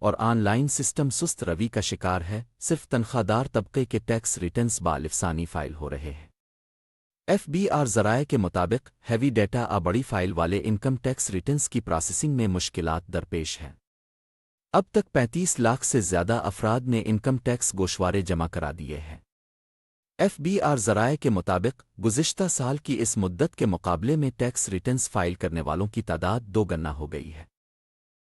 اور on line system سست روی کا شکار ہے، صرف تنخواہ دار طبقے کے ٹیکس ریٹرنز بالفسانی فائل ہو رہے ہیں۔ ایف بی آر ذرائع کے مطابق، ہیوی ڈیٹا آ بڑی فائل والے انکم ٹیکس ریٹرنز کی پروسیسنگ میں مشکلات درپیش ہیں۔ اب تک پینتیس لاکھ سے زیادہ افراد نے انکم ٹیکس گوشوارے جمع کرا دیے ہیں۔ ایف بی آر ذرائع کے مطابق، گزشتہ سال کی اس مدت کے مقابلے میں ٹیکس ریٹرنز فائل کرنے والوں کی تعداد دو گنا ہو گئی ہے۔